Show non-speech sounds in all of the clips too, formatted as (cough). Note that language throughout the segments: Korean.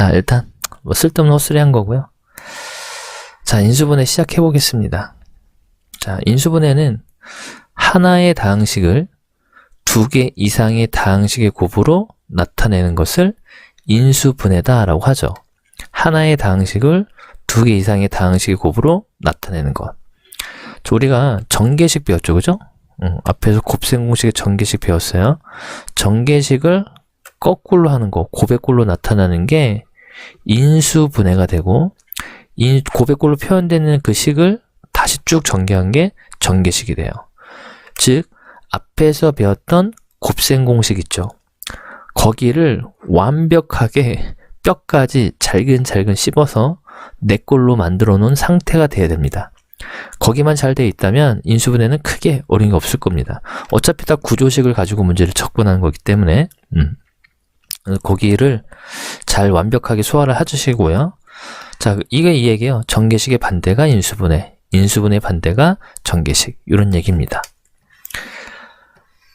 자, 일단 뭐 쓸데없는 헛소리 한 거고요. 자, 인수분해 시작해 보겠습니다. 자, 인수분해는 하나의 다항식을 두 개 이상의 다항식의 곱으로 나타내는 것을 인수분해다라고 하죠. 하나의 다항식을 두 개 이상의 다항식의 곱으로 나타내는 것. 저 우리가 전개식 배웠죠, 그죠? 응, 앞에서 곱셈 공식의 전개식 배웠어요. 전개식을 거꾸로 하는 거, 고백꼴로 나타나는 게 인수 분해가 되고, 인, 고백꼴로 표현되는 그 식을 다시 쭉 전개한 게 전개식이 돼요. 즉, 앞에서 배웠던 곱셈 공식 있죠. 거기를 완벽하게 뼈까지 잘근잘근 씹어서 내 꼴로 만들어 놓은 상태가 돼야 됩니다. 거기만 잘돼 있다면 인수분해는 크게 어려운 게 없을 겁니다. 어차피 다 구조식을 가지고 문제를 접근하는 거기 때문에 음. 거기를 잘 완벽하게 소화를 해주시고요. 자, 이게 이 얘기예요. 전개식의 반대가 인수분해, 인수분해 반대가 전개식 이런 얘기입니다.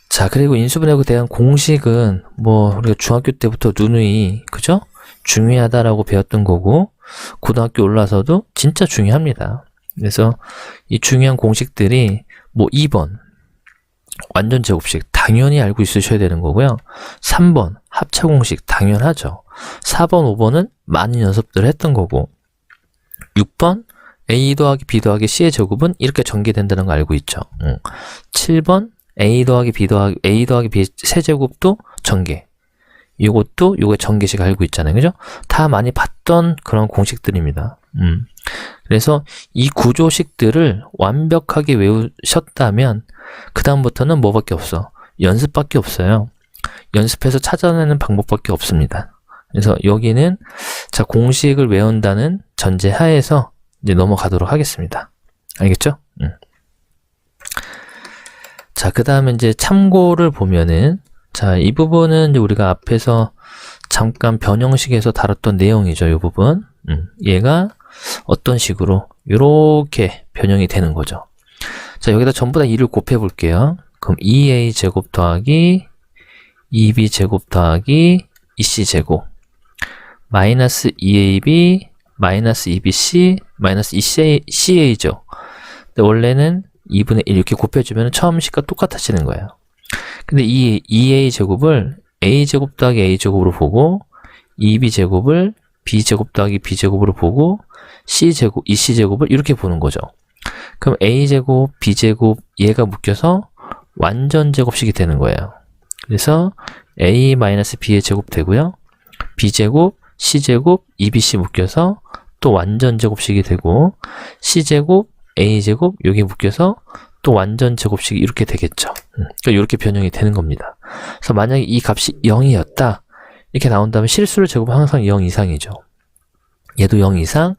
자, 그리고 인수분해에 대한 공식은 뭐 우리가 중학교 때부터 누누이 그죠? 중요하다라고 배웠던 거고 고등학교 올라서도 진짜 중요합니다. 그래서 이 중요한 공식들이 뭐 2번 완전 제곱식 당연히 알고 있으셔야 되는 거고요. 3번 합차 공식 당연하죠. 4번, 5번은 많은 연습들을 했던 거고 6번 a 더하기 b 더하기 c의 제곱은 이렇게 전개된다는 거 알고 있죠. 응. 7번 a 더하기 b 더하기 a 더하기 b 세제곱도 전개. 이것도 요게 전개식 알고 있잖아요. 그죠? 다 많이 봤던 그런 공식들입니다. 음. 그래서 이 구조식들을 완벽하게 외우셨다면 그다음부터는 뭐밖에 없어. 연습밖에 없어요. 연습해서 찾아내는 방법밖에 없습니다. 그래서 여기는 자 공식을 외운다는 전제 하에서 이제 넘어가도록 하겠습니다. 알겠죠? 음. 자, 그 다음에 이제 참고를 보면은, 자, 이 부분은 우리가 앞에서 잠깐 변형식에서 다뤘던 내용이죠, 이 부분. 음, 얘가 어떤 식으로, 요렇게 변형이 되는 거죠. 자, 여기다 전부 다 2를 곱해 볼게요. 그럼 2a 제곱 더하기 2b 제곱 더하기 2c 제곱 마이너스 2ab 마이너스 2bc 마이너스 2ca죠. 근데 원래는 2분의 1 이렇게 곱해주면 처음 식과 똑같아지는 거예요. 근데 이 2a 제곱을 a 제곱 더하기 a 제곱으로 보고 2b 제곱을 b 제곱 더하기 b 제곱으로 보고 c 제곱, 2c 제곱을 이렇게 보는 거죠. 그럼 a 제곱, b 제곱 얘가 묶여서 완전 제곱식이 되는 거예요. 그래서 a 마이너스 b의 제곱 되고요. b 제곱, c 제곱, 2bc 묶여서 또 완전 제곱식이 되고 c 제곱, a제곱 여기 묶여서 또 완전 제곱식이 이렇게 되겠죠. 음, 그러니까 이렇게 변형이 되는 겁니다. 그래서 만약에 이 값이 0이었다 이렇게 나온다면 실수를 제곱은 항상 0 이상이죠. 얘도 0 이상,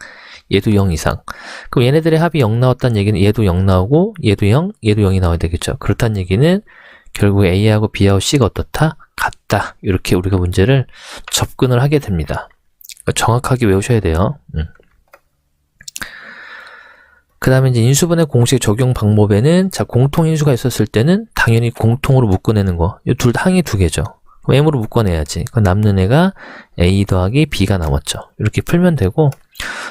얘도 0 이상. 그럼 얘네들의 합이 0 나왔다는 얘기는 얘도 0 나오고 얘도 0, 얘도 0이 나와야 되겠죠. 그렇다는 얘기는 결국 A하고 B하고 C가 어떻다? 같다. 이렇게 우리가 문제를 접근을 하게 됩니다. 그러니까 정확하게 외우셔야 돼요. 음. 그 다음에 이제 인수분해 공식 적용 방법에는 자 공통 인수가 있었을 때는 당연히 공통으로 묶어내는 거. 이 둘 항이 두 개죠. 그럼 m으로 묶어내야지. 그 남는 애가 a 더하기 b가 남았죠. 이렇게 풀면 되고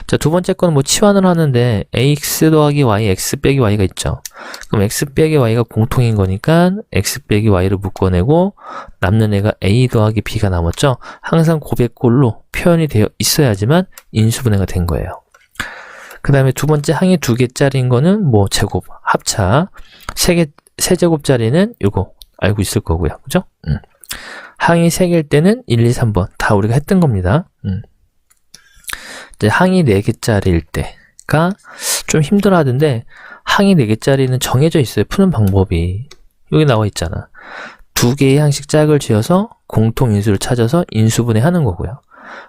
자 두 번째 거는 뭐 치환을 하는데 ax 더하기 y, x 빼기 y가 있죠. 그럼 x 빼기 y가 공통인 거니까 x 빼기 y를 묶어내고 남는 애가 a 더하기 b가 남았죠. 항상 고백꼴로 표현이 되어 있어야지만 인수분해가 된 거예요. 그 다음에 두 번째 항이 두 개짜리인 거는 뭐 제곱, 합차. 세 개, 세 제곱짜리는 이거 알고 있을 거고요. 그죠? 음. 항이 세 개일 때는 1, 2, 3번. 다 우리가 했던 겁니다. 음. 이제 항이 네 개짜리일 때가 좀 힘들어 하던데, 항이 네 개짜리는 정해져 있어요. 푸는 방법이. 여기 나와 있잖아. 두 개의 항식 짝을 지어서 공통 인수를 찾아서 인수분해 하는 거고요.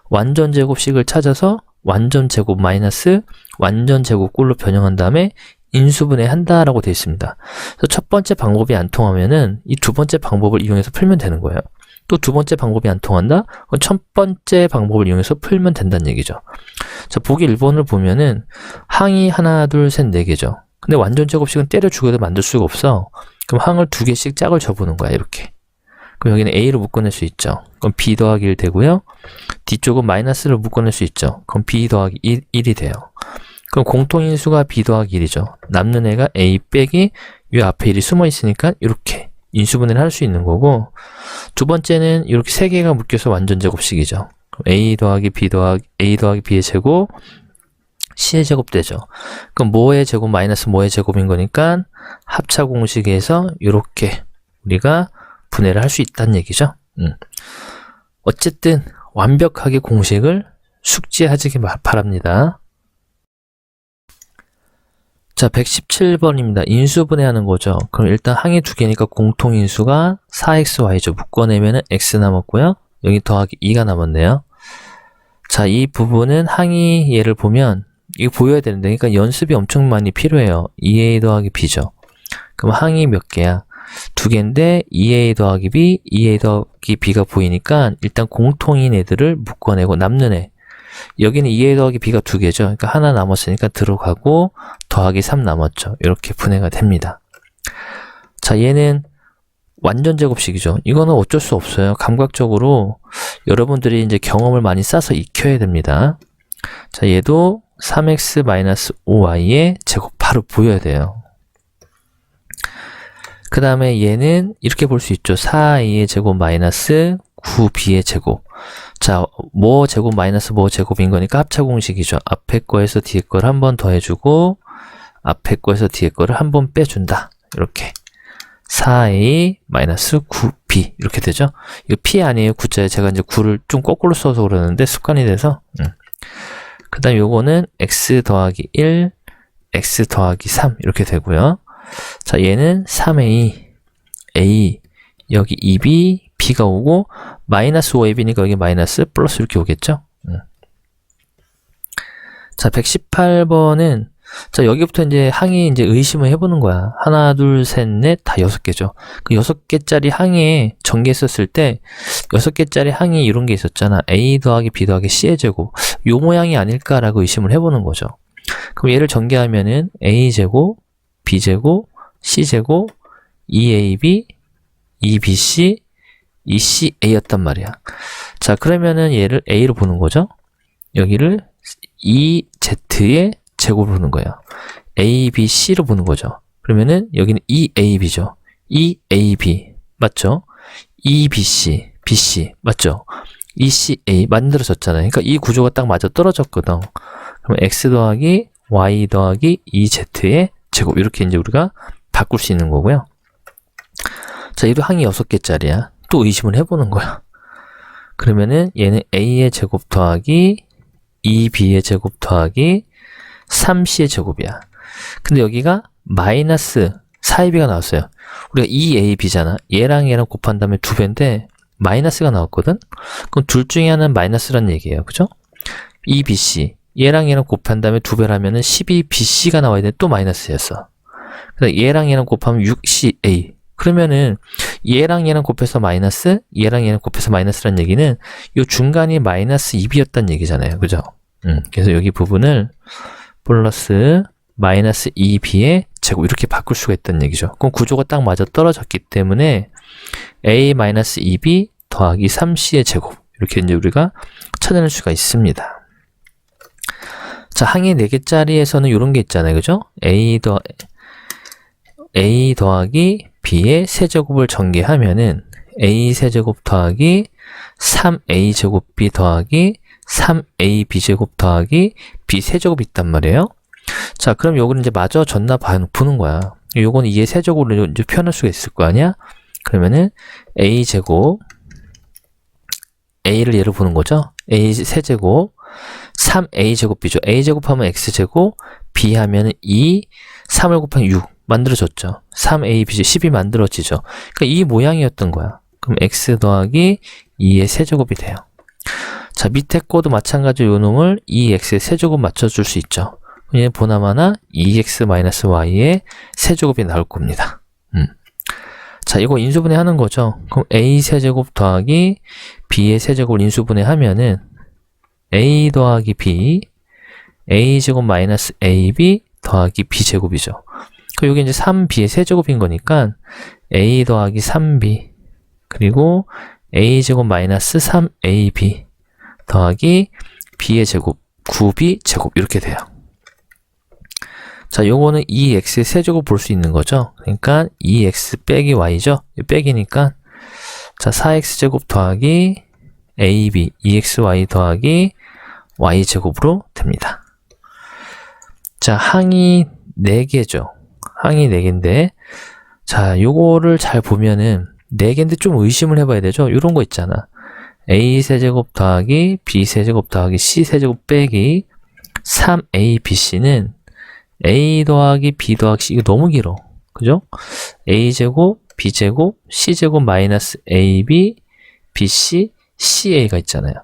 완전 제곱식을 찾아서 완전 제곱 마이너스 완전 제곱 꼴로 변형한 다음에 인수분해 한다라고 되어 있습니다. 그래서 첫 번째 방법이 안 통하면은 이 두 번째 방법을 이용해서 풀면 되는 거예요. 또 두 번째 방법이 안 통한다? 그럼 첫 번째 방법을 이용해서 풀면 된다는 얘기죠. 자, 보기 1번을 보면은 항이 하나, 둘, 셋, 네 개죠. 근데 완전 제곱식은 때려 죽여도 만들 수가 없어. 그럼 항을 두 개씩 짝을 접어놓은 거야, 이렇게. 그럼 여기는 a로 묶어낼 수 있죠. 그럼 b 더하기 1 되고요. 뒤쪽은 마이너스를 묶어낼 수 있죠. 그럼 b 더하기 1, 1이 돼요. 그럼 공통인수가 b 더하기 1이죠. 남는 애가 a 빼기 이 앞에 1이 숨어 있으니까 이렇게 인수분해를 할 수 있는 거고 두 번째는 이렇게 세 개가 묶여서 완전 제곱식이죠. a 더하기 b 더하기 a 더하기 b의 제곱 c의 제곱 되죠. 그럼 뭐의 제곱 마이너스 뭐의 제곱인 거니까 합차 공식에서 이렇게 우리가 분해를 할 수 있다는 얘기죠. 음. 어쨌든 완벽하게 공식을 숙지하지 바랍니다. 자, 117번입니다. 인수분해하는 거죠. 그럼 일단 항이 두 개니까 공통인수가 4xy죠. 묶어내면은 x 남았고요. 여기 더하기 2가 남았네요. 자, 이 부분은 항이 얘를 보면 이거 보여야 되는데 그러니까 연습이 엄청 많이 필요해요. 2a 더하기 b죠. 그럼 항이 몇 개야? 두 개인데 2a 더하기 b, 2a 더하기 b가 보이니까 일단 공통인 애들을 묶어내고 남는 애 여기는 2a 더하기 b가 두 개죠. 그러니까 하나 남았으니까 들어가고 더하기 3 남았죠. 이렇게 분해가 됩니다. 자, 얘는 완전 제곱식이죠. 이거는 어쩔 수 없어요. 감각적으로 여러분들이 이제 경험을 많이 쌓아서 익혀야 됩니다. 자, 얘도 3x-5y의 제곱 바로 보여야 돼요. 그 다음에 얘는 이렇게 볼 수 있죠. 4a의 제곱 마이너스 9b의 제곱. 자, 뭐 제곱 마이너스 뭐 제곱인 거니까 합차 공식이죠. 앞에 거에서 뒤에 거를 한 번 더 해주고 앞에 거에서 뒤에 거를 한 번 빼준다. 이렇게 4a 마이너스 9b 이렇게 되죠. 이거 p 아니에요. 9자에 제가 이제 9를 좀 거꾸로 써서 그러는데 습관이 돼서 음. 그 다음 요거는 x 더하기 1 x 더하기 3 이렇게 되고요. 자 얘는 3a a 여기 2b b가 오고 마이너스 5ab니까 여기 마이너스 플러스 이렇게 오겠죠? 음. 자, 118번은 자, 여기부터 이제 항이 이제 의심을 해보는 거야. 하나, 둘, 셋, 넷, 다 여섯 개죠. 그 여섯 개짜리 항에 전개했었을 때, 여섯 개짜리 항이 이런 게 있었잖아. A 더하기 B 더하기 C의 제곱. 요 모양이 아닐까라고 의심을 해보는 거죠. 그럼 얘를 전개하면은 A 제곱, B 제곱, C 제곱, 2AB, 2BC, ECA였단 말이야. 자, 그러면은 얘를 A로 보는 거죠. 여기를 EZ의 제곱을 보는 거예요. A, B, C로 보는 거죠. 그러면은 여기는 EAB죠. EAB 맞죠? EBC, BC 맞죠? ECA 만들어졌잖아요. 그러니까 이 구조가 딱 맞아 떨어졌거든. 그럼 X 더하기 Y 더하기 EZ의 제곱 이렇게 이제 우리가 바꿀 수 있는 거고요. 자, 얘도 항이 6개짜리야. 또 의심을 해보는 거야. 그러면은 얘는 a의 제곱 더하기 2b의 제곱 더하기 3c의 제곱이야. 근데 여기가 마이너스 4ab가 나왔어요. 우리가 2ab잖아. 얘랑 얘랑 곱한 다음에 두 배인데 마이너스가 나왔거든? 그럼 둘 중에 하나는 마이너스란 얘기예요. 그죠? 2bc. 얘랑 얘랑 곱한 다음에 두 배라면은 12bc가 나와야 돼. 또 마이너스였어. 그래서 얘랑 얘랑 곱하면 6ca. 그러면은 얘랑 얘랑 곱해서 마이너스, 얘랑 얘랑 곱해서 마이너스란 얘기는 이 중간이 마이너스 2b였단 얘기잖아요. 그죠? 음, 그래서 여기 부분을 플러스 마이너스 2b의 제곱 이렇게 바꿀 수가 있다는 얘기죠. 그럼 구조가 딱 맞아 떨어졌기 때문에 a 마이너스 2b 더하기 3c의 제곱 이렇게 이제 우리가 찾아낼 수가 있습니다. 자, 항의 4개짜리에서는 이런 게 있잖아요. 그죠? a 더 a 더하기 b의 세제곱을 전개하면은 a 세제곱 더하기 3a 제곱 b 더하기 3ab 제곱 더하기 b 세제곱이 있단 말이에요. 자, 그럼 요거는 이제 마저 졌나 보는 거야. 요거는 2의 세제곱으로 이제 표현할 수가 있을 거 아니야? 그러면은 a 제곱 a를 예로 보는 거죠. a 세제곱 3a 제곱 b죠. a 제곱하면 x 제곱 b 하면은 2 3을 곱하면 6 만들어졌죠. 3a, b, 10이 만들어지죠. 그러니까 이 모양이었던 거야. 그럼 x 더하기 2의 세제곱이 돼요. 자, 밑에 거도 마찬가지로 요 놈을 2x의 세제곱 맞춰줄 수 있죠. 얘 보나마나 2x-y의 세제곱이 나올 겁니다. 음. 자, 이거 인수분해 하는 거죠. 그럼 a 세제곱 더하기 b의 세제곱을 인수분해 하면은 a 더하기 b, a 제곱 마이너스 ab 더하기 b 제곱이죠. 그 여기 이제 3b의 세제곱인 거니까 a 더하기 3b 그리고 a제곱 마이너스 3ab 더하기 b의 제곱 9b 제곱 이렇게 돼요. 자, 요거는 2x의 세제곱 볼 수 있는 거죠. 그러니까 2x 빼기 y죠. 이 빼기니까 자, 4x제곱 더하기 ab 2xy 더하기 y제곱으로 됩니다. 자, 항이 4개죠. 항이 4개인데 자, 요거를 잘 보면은 4개인데 좀 의심을 해봐야 되죠. 요런 거 있잖아. a 세제곱 더하기 b 세제곱 더하기 c 세제곱 빼기 3abc는 a 더하기 b 더하기 c 이거 너무 길어. 그죠? a제곱 b제곱 c제곱 마이너스 ab bc ca가 있잖아요.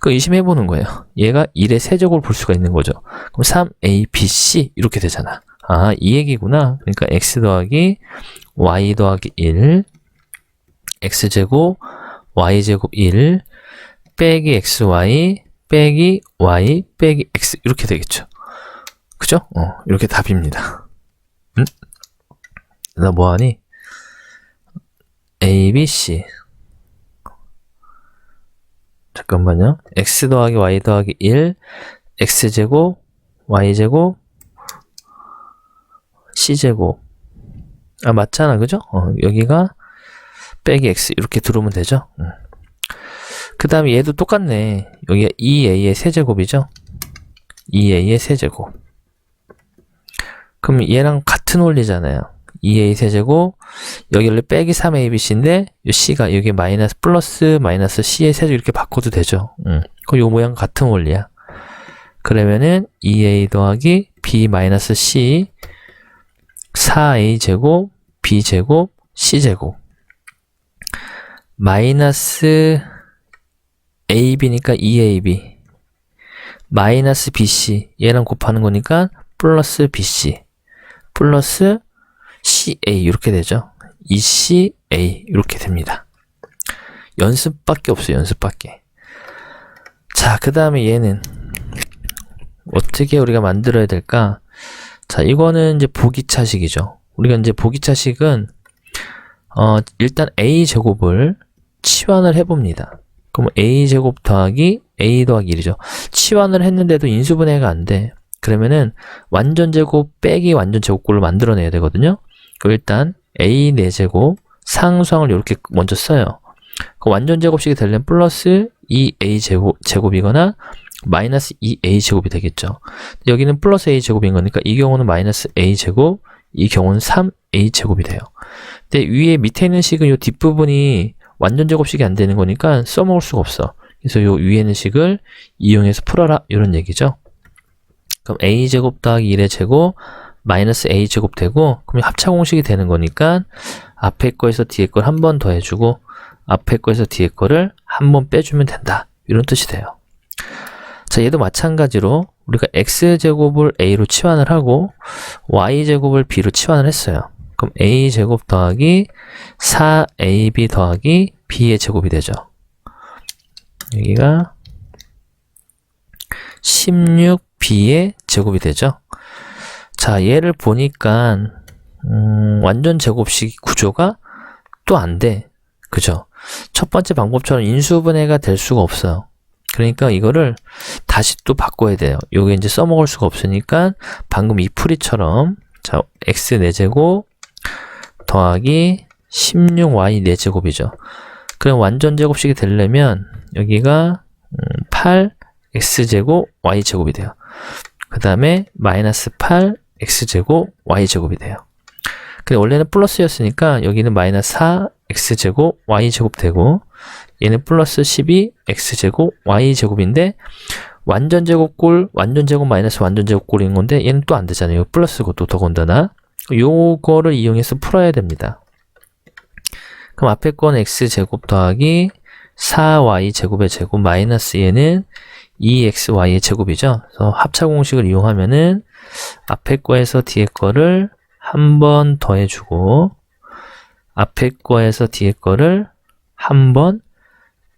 그 의심해 보는 거예요. 얘가 1의 세제곱을 볼 수가 있는 거죠. 그럼 3abc 이렇게 되잖아. 아, 이 얘기구나. 그러니까 x 더하기 y 더하기 1 x제곱 y제곱 1 빼기 xy 빼기 y 빼기 x 이렇게 되겠죠. 그죠? 어, 이렇게 답입니다. 음? 나 뭐하니? a, b, c 잠깐만요. x 더하기 y 더하기 1 x제곱 y제곱 c제곱 아 맞잖아 그죠? 어, 여기가 빼기 x 이렇게 들어오면 되죠? 음. 그 다음에 얘도 똑같네. 여기가 2a의 세제곱이죠? 2a의 세제곱. 그럼 얘랑 같은 원리잖아요. 2a 세제곱, 여기를 빼기 3abc인데, 이 c가 여기 마이너스 플러스 마이너스 c의 세제곱 이렇게 바꿔도 되죠. 음. 그럼 요 모양 같은 원리야. 그러면은 2a 더하기 b 마이너스 c 4a 제곱, b 제곱, c 제곱. 마이너스 ab니까 2ab 마이너스 bc 얘랑 곱하는 거니까 플러스 bc 플러스 ca 이렇게 되죠 2ca 이렇게 됩니다 연습밖에 없어요 연습밖에 자 그 다음에 얘는 어떻게 우리가 만들어야 될까 자 이거는 이제 보기차식이죠 우리가 이제 보기차식은 어 일단 a 제곱을 치환을 해봅니다 그럼 a제곱 더하기 a 더하기 1이죠. 치환을 했는데도 인수분해가 안 돼. 그러면은 완전 제곱 빼기 완전 제곱꼴을 만들어내야 되거든요. 그럼 일단 a 4제곱 상수항을 이렇게 먼저 써요. 그 완전 제곱식이 되려면 플러스 2a 제곱, 제곱이거나 마이너스 2a 제곱이 되겠죠. 여기는 플러스 a 제곱인 거니까 이 경우는 마이너스 a 제곱, 이 경우는 3a 제곱이 돼요. 근데 위에 밑에 있는 식은 이 뒷부분이 완전 제곱식이 안 되는 거니까 써먹을 수가 없어. 그래서 요 위에 있는 식을 이용해서 풀어라 이런 얘기죠. 그럼 a제곱 더하기 1의 제곱 마이너스 a제곱 되고 그럼 합차 공식이 되는 거니까 앞에 거에서 뒤에 걸 한 번 더 해주고 앞에 거에서 뒤에 거를 한 번 빼주면 된다. 이런 뜻이 돼요. 자, 얘도 마찬가지로 우리가 x제곱을 a로 치환을 하고 y제곱을 b로 치환을 했어요. 그럼 a제곱 더하기 4ab 더하기 b의 제곱이 되죠. 여기가 16b의 제곱이 되죠. 자, 얘를 보니까 음, 완전 제곱식 구조가 또 안 돼. 그죠? 첫 번째 방법처럼 인수분해가 될 수가 없어요. 그러니까 이거를 다시 또 바꿔야 돼요. 요게 이제 써먹을 수가 없으니까 방금 이 풀이처럼 자, x 4제곱 더하기 16y 4제곱이죠. 그럼 완전 제곱식이 되려면 여기가 8x제곱 y제곱이 돼요. 그 다음에 마이너스 8x제곱 y제곱이 돼요. 근데 원래는 플러스였으니까 여기는 마이너스 4x제곱 y제곱 되고 얘는 플러스 12x제곱 y제곱인데 완전 제곱꼴, 완전 제곱 마이너스 완전 제곱꼴인 건데 얘는 또 안 되잖아요. 플러스고 또 더군다나 요거를 이용해서 풀어야 됩니다. 그럼 앞에 건 x제곱 더하기 4y 제곱의 제곱 마이너스 얘는 2xy의 제곱이죠. 그래서 합차 공식을 이용하면은 앞에 거에서 뒤에 거를 한 번 더해주고 앞에 거에서 뒤에 거를 한 번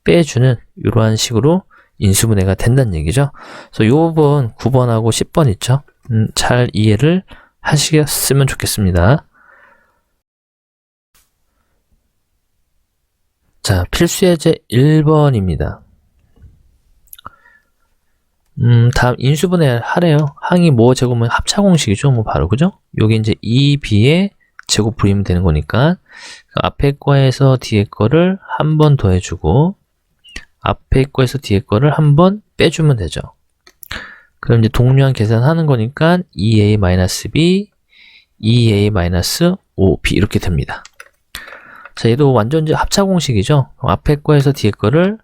빼주는 이러한 식으로 인수분해가 된다는 얘기죠. 그래서 요번 9번하고 10번 있죠. 음, 잘 이해를 하시겠으면 좋겠습니다. 자, 필수 예제 1번입니다. 음, 다음 인수분해 하래요. 항이 뭐 제곱은 합차 공식이죠. 뭐 바로 그죠? 여기 이제 2b의 제곱 부리면 되는 거니까 그 앞에 거에서 뒤에 거를 한 번 더해주고 앞에 거에서 뒤에 거를 한 번 빼주면 되죠. 그럼 이제 동류한 계산하는 거니까 2a-b, 2a-5b 이렇게 됩니다. 자, 얘도 완전 합차 공식이죠. 앞에 거에서 뒤에 거를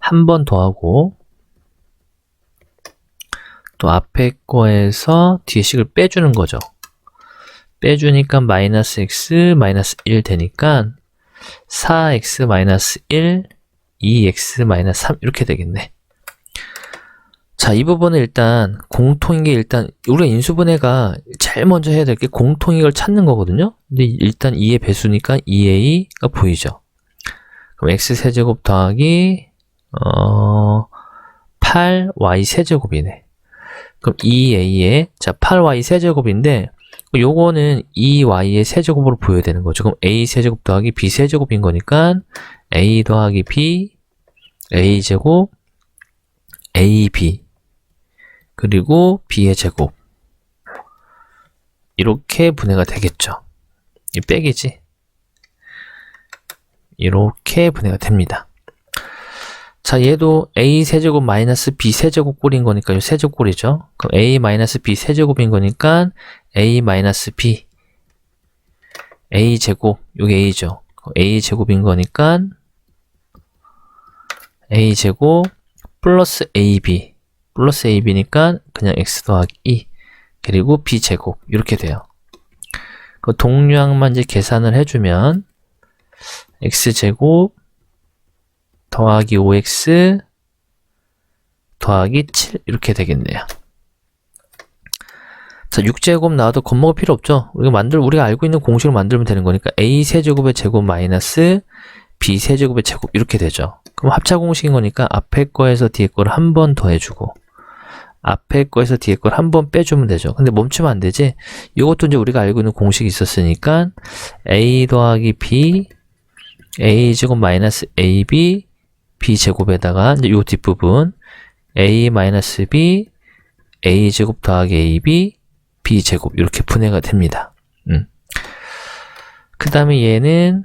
한 번 더 하고 또 앞에 거에서 뒤에 식을 빼주는 거죠. 빼주니까 마이너스 x 마이너스 1 되니까 4x 마이너스 1 2x 마이너스 3 이렇게 되겠네. 자, 이 부분은 일단 공통인 게 일단 우리가 인수분해가 제일 먼저 해야 될 게 공통익을 찾는 거거든요. 근데 일단 2의 배수니까 2a가 보이죠. 그럼 x 세제곱 더하기 어 8y 세제곱이네. 그럼 2a의 자 8y 세제곱인데 요거는 2y의 세제곱으로 보여야 되는 거죠. 그럼 a 세제곱 더하기 b 세제곱인 거니까 a 더하기 b a 제곱 ab 그리고 b의 제곱 이렇게 분해가 되겠죠. 이 빼기지. 이렇게 분해가 됩니다. 자, 얘도 a 세제곱 마이너스 b 세제곱 꼴인 거니까 이 세제곱 꼴이죠. 그럼 a 마이너스 b 세제곱인 거니까 a 마이너스 b a 제곱 요게 a죠. a 제곱인 거니까 a 제곱 플러스 ab 플러스 ab니까 그냥 x 더하기 2 그리고 b 제곱 이렇게 돼요. 그 동류항만 이제 계산을 해주면 x 제곱 더하기 5x 더하기 7 이렇게 되겠네요. 자, 6제곱 나와도 겁먹을 필요 없죠. 우리가 만들 우리가 알고 있는 공식을 만들면 되는 거니까 a 세제곱의 제곱 마이너스 b 세제곱의 제곱 이렇게 되죠. 그럼 합차 공식인 거니까 앞에 거에서 뒤에 거를 한 번 더해 주고 앞에 거에서 뒤에 걸 한 번 빼주면 되죠. 근데 멈추면 안 되지. 이것도 이제 우리가 알고 있는 공식이 있었으니까 a 더하기 b a 제곱 마이너스 ab b 제곱에다가 요 뒷부분 a 마이너스 b a 제곱 더하기 ab b 제곱 이렇게 분해가 됩니다. 음. 그 다음에 얘는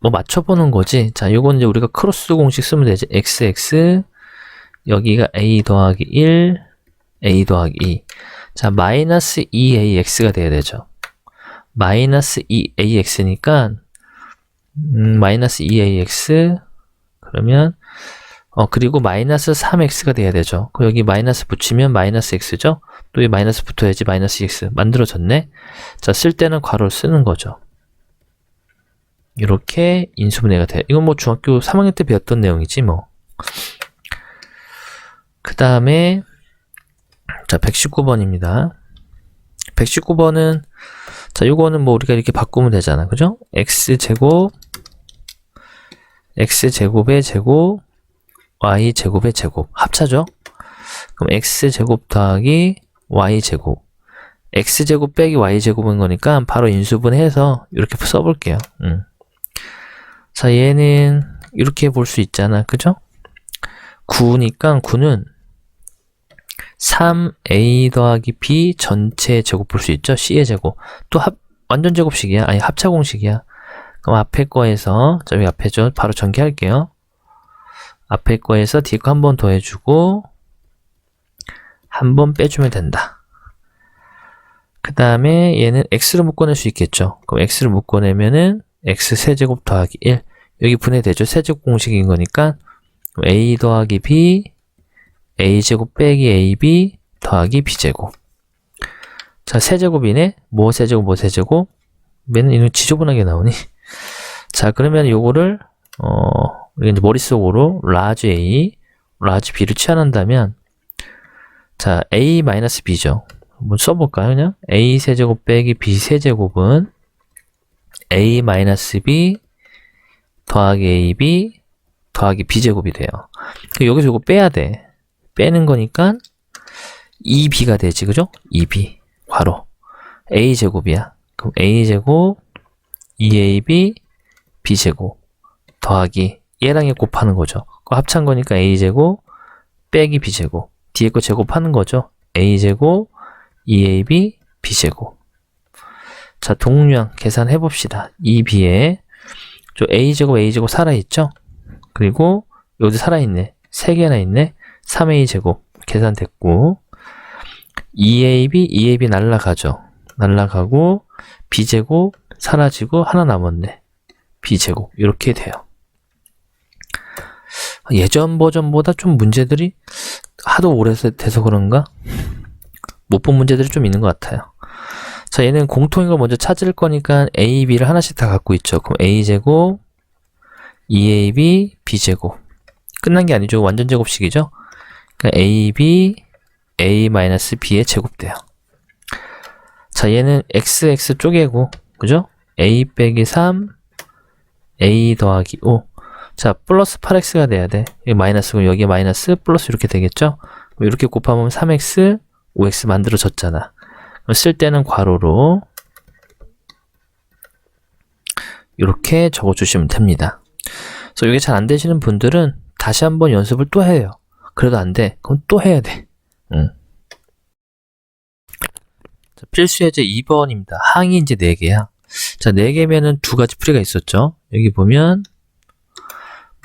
뭐 맞춰보는 거지. 자, 요건 이제 우리가 크로스 공식 쓰면 되지. xx 여기가 a 더하기 1 a 더하기 2. 자, 마이너스 2ax가 돼야 되죠. 마이너스 2ax니까 음, 마이너스 2ax 그러면 어 그리고 마이너스 3x가 돼야 되죠. 그 여기 마이너스 붙이면 마이너스 x죠. 또 이 마이너스 붙어야지 마이너스 x 만들어졌네. 자, 쓸 때는 괄호를 쓰는 거죠. 이렇게 인수분해가 돼. 이건 뭐 중학교 3학년 때 배웠던 내용이지 뭐. 그 다음에 자 119번입니다. 119번은 자 요거는 뭐 우리가 이렇게 바꾸면 되잖아. 그죠? x 제곱 x 제곱의 제곱 y 제곱의 제곱 합차죠. 그럼 x 제곱 더하기 y 제곱 x 제곱 빼기 y 제곱인 거니까 바로 인수분해서 이렇게 써볼게요. 음. 자 얘는 이렇게 볼 수 있잖아. 그죠? 9니까 9는 3a 더하기 b 전체 제곱 볼 수 있죠? c의 제곱. 또 합, 완전 제곱식이야. 아니, 합차 공식이야. 그럼 앞에 거에서, 저기 앞에죠. 바로 전개할게요. 앞에 거에서 뒤에 거 한 번 더 해주고, 한 번 빼주면 된다. 그 다음에 얘는 x로 묶어낼 수 있겠죠. 그럼 x를 묶어내면은 x 세제곱 더하기 1. 여기 분해되죠. 세제곱 공식인 거니까 a 더하기 b a제곱 빼기 ab 더하기 b제곱 자 세제곱이네 뭐 세제곱 뭐 세제곱 맨날 이런 지저분하게 나오니 자 그러면 요거를 어 이제 머릿속으로 라지 a 라지 b를 취한한다면 자 a 마이너스 한번 써볼까요 그냥 a 세제곱 빼기 b 세제곱은 a 마이너스 더하기 ab 더하기 b제곱이 돼요 여기서 이거 빼야 돼 빼는 거니까 2b가 되지, 그죠? 2b. 괄호. a제곱이야. 그럼 a제곱 2ab b제곱 더하기 얘랑 얘 곱하는 거죠. 그 합찬 거니까 a제곱 빼기 b제곱 뒤에 거 제곱하는 거죠. a제곱 2ab b제곱 자 동류항 계산해 봅시다. 2b에 저 a제곱 a제곱 살아있죠? 그리고 여기 살아있네. 3개나 있네. 3a제곱 계산됐고 2ab, 2ab 날라가죠. 날라가고 b제곱 사라지고 하나 남았네. b제곱 이렇게 돼요. 예전 버전보다 좀 문제들이 하도 오래돼서 그런가 못 본 문제들이 좀 있는 것 같아요. 자 얘는 공통인 걸 먼저 찾을 거니까 a, b를 하나씩 다 갖고 있죠. 그럼 a제곱 2ab b제곱 끝난 게 아니죠. 완전 제곱식이죠. 그러니까 ab a-b의 제곱돼요. 자, 얘는 xx 쪼개고, 그죠? A 빼기 3, a 더하기 5. 자, 플러스 8x가 돼야 돼. 여기 마이너스고 여기 마이너스, 플러스 이렇게 되겠죠? 이렇게 곱하면 3x, 5x 만들어졌잖아. 쓸 때는 괄호로 이렇게 적어주시면 됩니다. 그래서 이게 잘 안 되시는 분들은 다시 한번 연습을 또 해요. 그래도 안 돼. 그럼 또 해야 돼. 응. 자, 필수 예제 2번입니다. 항이 이제 4개야. 자, 4개면은 두 가지 풀이가 있었죠. 여기 보면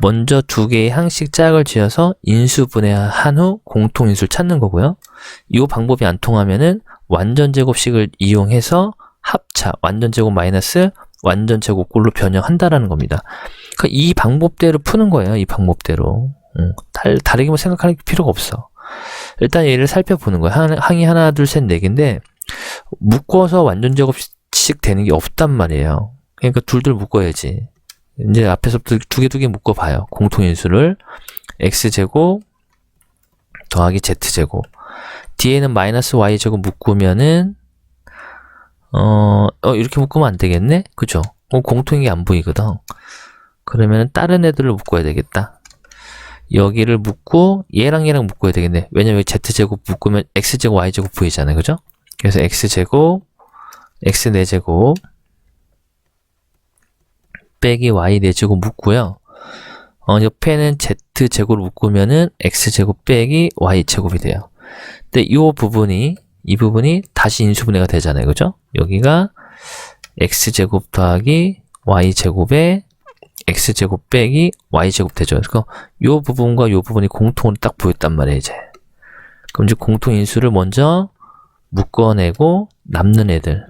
먼저 두 개의 항식 짝을 지어서 인수분해한 후 공통인수를 찾는 거고요. 이 방법이 안 통하면은 완전 제곱식을 이용해서 합차, 완전 제곱 마이너스 완전 제곱꼴로 변형한다라는 겁니다. 그러니까 이 방법대로 푸는 거예요. 이 방법대로. 음, 달, 다르게 뭐 생각할 필요가 없어. 일단 얘를 살펴보는 거야. 한, 항이 하나, 둘, 셋, 네 개인데, 묶어서 완전 제곱식 되는 게 없단 말이에요. 그러니까 둘둘 묶어야지. 이제 앞에서부터 두 개 두 개 묶어봐요. 공통인수를. x제곱 더하기 z제곱. 뒤에는 마이너스 y제곱 묶으면은, 어, 어, 이렇게 묶으면 안 되겠네? 그죠? 어, 공통인 게안 보이거든. 그러면 다른 애들을 묶어야 되겠다. 여기를 묶고 얘랑 얘랑 묶어야 되겠네. 왜냐면 z제곱 묶으면 x제곱 y제곱 보이잖아요. 그죠? 그래서 x제곱 x 4제곱 빼기 y 4제곱 묶고요. 어, 옆에는 z제곱을 묶으면은 x제곱 빼기 y제곱이 돼요. 근데 이 부분이 이 부분이 다시 인수분해가 되잖아요. 그죠? 여기가 x제곱 더하기 y제곱에 x제곱 빼기 y제곱 되죠. 그래서 요 부분과 요 부분이 공통으로 딱 보였단 말이에요, 이제. 그럼 이제 공통인수를 먼저 묶어내고 남는 애들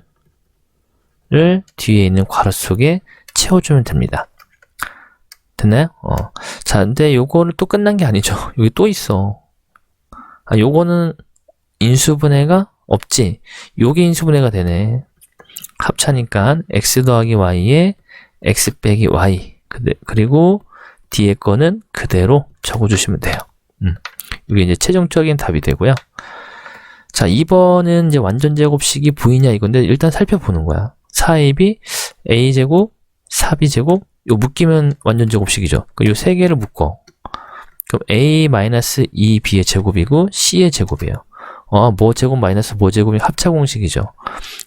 을 뒤에 있는 괄호 속에 채워주면 됩니다. 됐나요? 어. 자, 근데 요거를 또 끝난 게 아니죠. (laughs) 여기 또 있어. 아, 요거는 인수분해가 없지. 요게 인수분해가 되네. 합차니까 x 더하기 y에 x 빼기 y. 그리고 뒤에 거는 그대로 적어주시면 돼요. 음. 이게 이제 최종적인 답이 되고요. 자, 2번은 이제 완전 제곱식이 보이냐 이건데 일단 살펴보는 거야. 4ab, a제곱, 4b제곱, 요 묶이면 완전 제곱식이죠. 요 세 개를 묶어. 그럼 a-2b의 제곱이고 c의 제곱이에요. 어, 뭐 제곱 마이너스 뭐 제곱이 합차 공식이죠.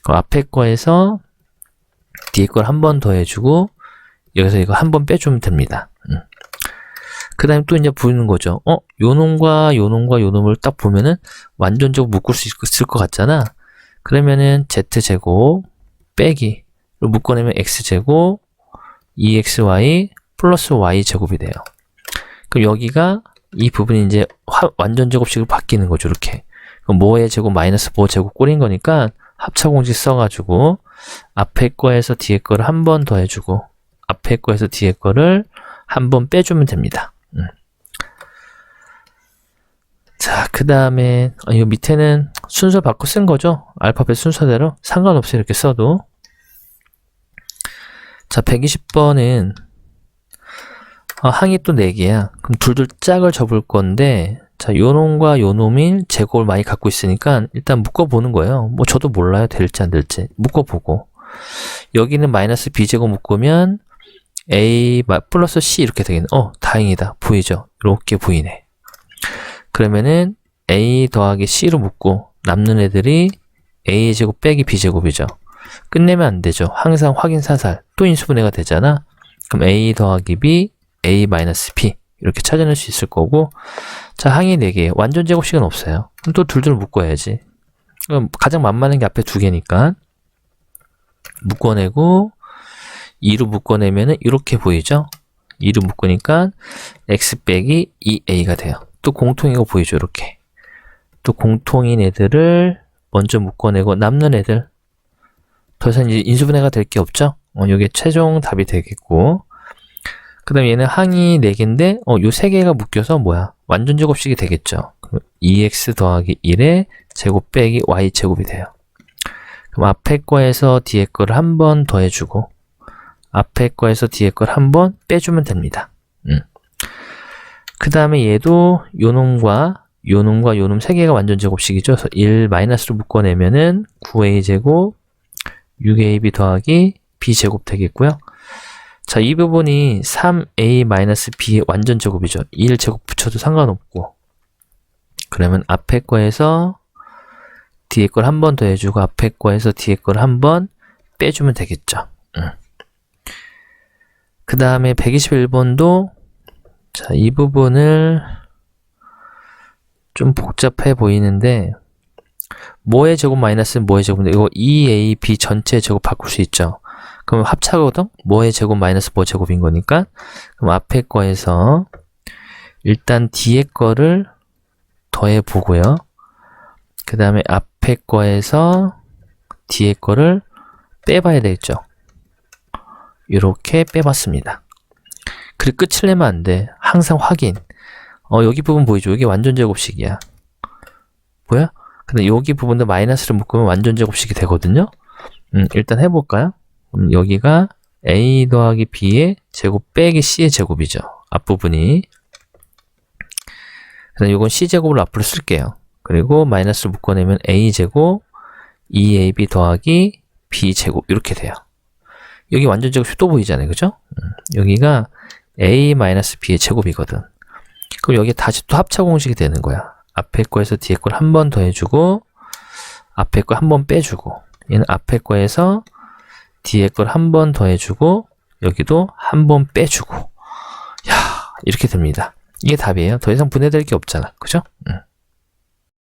그 앞에 거에서 뒤에 걸 한 번 더 해주고 여기서 이거 한 번 빼주면 됩니다. 음. 그 다음에 또 이제 보이는 거죠. 어, 요 놈과 요 놈과 요 놈을 딱 보면은 완전적으로 묶을 수 있을 것 같잖아. 그러면은 z제곱 빼기 로 묶어내면 x제곱 2xy 플러스 y제곱이 돼요. 그럼 여기가 이 부분이 이제 완전 제곱식으로 바뀌는 거죠. 이렇게. 그럼 뭐의 제곱 마이너스 뭐 제곱 꼴인 거니까 합차 공식 써가지고 앞에 거에서 뒤에 거를 한 번 더 해주고 앞에 거에서 뒤에 거를 한 번 빼주면 됩니다. 음. 자, 그 다음에 어, 이 밑에는 순서 바꿔 쓴 거죠. 알파벳 순서대로 상관없이 이렇게 써도 자, 120번은 어, 항이 또 4개야. 그럼 둘둘 짝을 접을 건데 자, 요 놈과 요 놈이 제곱을 많이 갖고 있으니까 일단 묶어보는 거예요. 뭐 저도 몰라요. 될지 안 될지. 묶어보고 여기는 마이너스 b제곱 묶으면 a 플러스 c 이렇게 되겠네. 어, 다행이다. 보이죠? 이렇게 보이네. 그러면은 a 더하기 c로 묶고 남는 애들이 a 제곱 빼기 b 제곱이죠. 끝내면 안 되죠. 항상 확인 사살 또 인수분해가 되잖아. 그럼 A 더하기 B, A 마이너스 B 이렇게 찾아낼 수 있을 거고 자 항이 4개 완전 제곱식은 없어요. 그럼 또 둘둘 묶어야지. 그럼 가장 만만한 게 앞에 두 개니까 묶어내고 2로 묶어내면은 이렇게 보이죠? 2로 묶으니까 x 빼기 2a가 돼요. 또 공통이고 보이죠? 이렇게. 또 공통인 애들을 먼저 묶어내고 남는 애들 더 이상 이제 인수분해가 될 게 없죠? 어, 요게 최종 답이 되겠고 그 다음에 얘는 항이 4개인데 어, 요 3개가 묶여서 뭐야? 완전 제곱식이 되겠죠? 그럼 2x 더하기 1의 제곱 빼기 y 제곱이 돼요. 그럼 앞에 거에서 뒤에 거를 한 번 더해주고 앞에 거에서 뒤에 걸 한 번 빼주면 됩니다. 음. 그 다음에 얘도 요 놈과 요놈과 요놈 세 개가 완전 제곱식이죠. 그래서 1 마이너스로 묶어내면은 9a 제곱 6ab 더하기 b 제곱 되겠고요. 자, 이 부분이 3a 마이너스 b의 완전 제곱이죠. 1 제곱 붙여도 상관없고. 그러면 앞에 거에서 뒤에 걸 한 번 더 해주고 앞에 거에서 뒤에 걸 한 번 빼주면 되겠죠. 음. 그 다음에 121번도 자, 이 부분을 좀 복잡해 보이는데 뭐의 제곱 마이너스 뭐의 제곱인데 이거 2ab 전체 제곱 바꿀 수 있죠. 그럼 합차거든? 뭐의 제곱 마이너스 뭐 제곱인 거니까 그럼 앞에 거에서 일단 뒤에 거를 더해 보고요. 그 다음에 앞에 거에서 뒤에 거를 빼봐야 되겠죠. 이렇게 빼봤습니다. 그리고 끝을 내면 안 돼. 항상 확인. 어, 여기 부분 보이죠? 이게 완전 제곱식이야. 뭐야? 근데 여기 부분도 마이너스를 묶으면 완전 제곱식이 되거든요? 음, 일단 해볼까요? 그럼 여기가 a 더하기 b의 제곱 빼기 c의 제곱이죠. 앞부분이. 그래서 이건 c 제곱을 앞으로 쓸게요. 그리고 마이너스를 묶어내면 a 제곱 2ab 더하기 b 제곱 이렇게 돼요. 여기 완전 제곱이 또 보이잖아요. 그죠? 음, 여기가 a-b의 제곱이거든. 그럼 여기 다시 또 합차 공식이 되는 거야. 앞에 거에서 뒤에 걸 한 번 더 해주고 앞에 거 한 번 빼주고 얘는 앞에 거에서 뒤에 걸 한 번 더 해주고 여기도 한 번 빼주고 야 이렇게 됩니다. 이게 답이에요. 더 이상 분해될 게 없잖아. 그죠? 음.